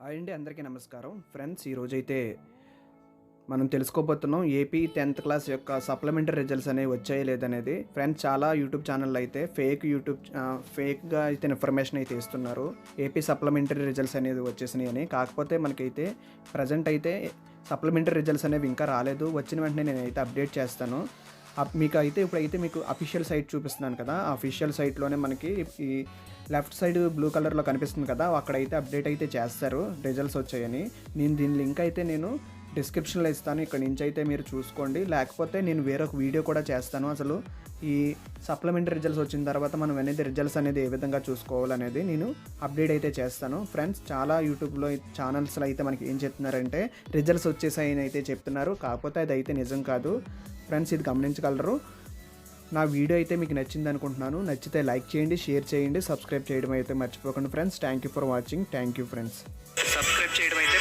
Hi అండి అందరికీ నమస్కారం. ఫ్రెండ్స్ ఈరోజైతే మనం తెలుసుకోబోతున్నాం ఏపీ టెన్త్ క్లాస్ యొక్క సప్లిమెంటరీ రిజల్ట్స్ అనేవి వచ్చాయి లేదనేది ఫ్రెండ్స్ చాలా యూట్యూబ్ ఛానల్ అయితే ఫేక్ యూట్యూబ్ ఫేక్గా అయితే ఇన్ఫర్మేషన్ అయితే ఇస్తున్నారు. ఏపీ సప్లిమెంటరీ రిజల్ట్స్ అనేది వచ్చేసినాయి అని. కాకపోతే మనకైతే ప్రజెంట్ అయితే సప్లిమెంటరీ రిజల్ట్స్ అనేవి ఇంకా రాలేదు. వచ్చిన వెంటనే నేనైతే అప్డేట్ చేస్తాను. మీకు అయితే ఇప్పుడైతే మీకు అఫీషియల్ సైట్ చూపిస్తున్నాను కదా. ఆ అఫీషియల్ సైట్లోనే మనకి ఈ లెఫ్ట్ సైడ్ బ్లూ కలర్లో కనిపిస్తుంది కదా. అక్కడైతే అప్డేట్ అయితే చేస్తారు. రిజల్ట్స్ వచ్చాయని. నేను దీని లింక్ అయితే నేను డిస్క్రిప్షన్లో ఇస్తాను. ఇక్కడ నుంచి అయితే మీరు చూసుకోండి. లేకపోతే నేను వేరొక వీడియో కూడా చేస్తాను. అసలు ఈ సప్లిమెంటరీ రిజల్ట్స్ వచ్చిన తర్వాత మనం అనేది రిజల్ట్స్ అనేది ఏ విధంగా చూసుకోవాలనేది నేను అప్డేట్ అయితే చేస్తాను. ఫ్రెండ్స్ చాలా యూట్యూబ్లో ఛానల్స్లో అయితే మనకి ఏం చెప్తున్నారంటే రిజల్ట్స్ వచ్చేసాయని అయితే చెప్తున్నారు. కాకపోతే అది అయితే నిజం కాదు. ఫ్రెండ్స్ ఇది గమనించగలరు. నా వీడియో అయితే మీకు నచ్చింది అనుకుంటున్నాను. నచ్చితే లైక్ చేయండి షేర్ చేయండి సబ్స్క్రైబ్ చేయడం అయితే మర్చిపోకండి. Friends thank you for watching thank you friends subscribe చేయడం అయితే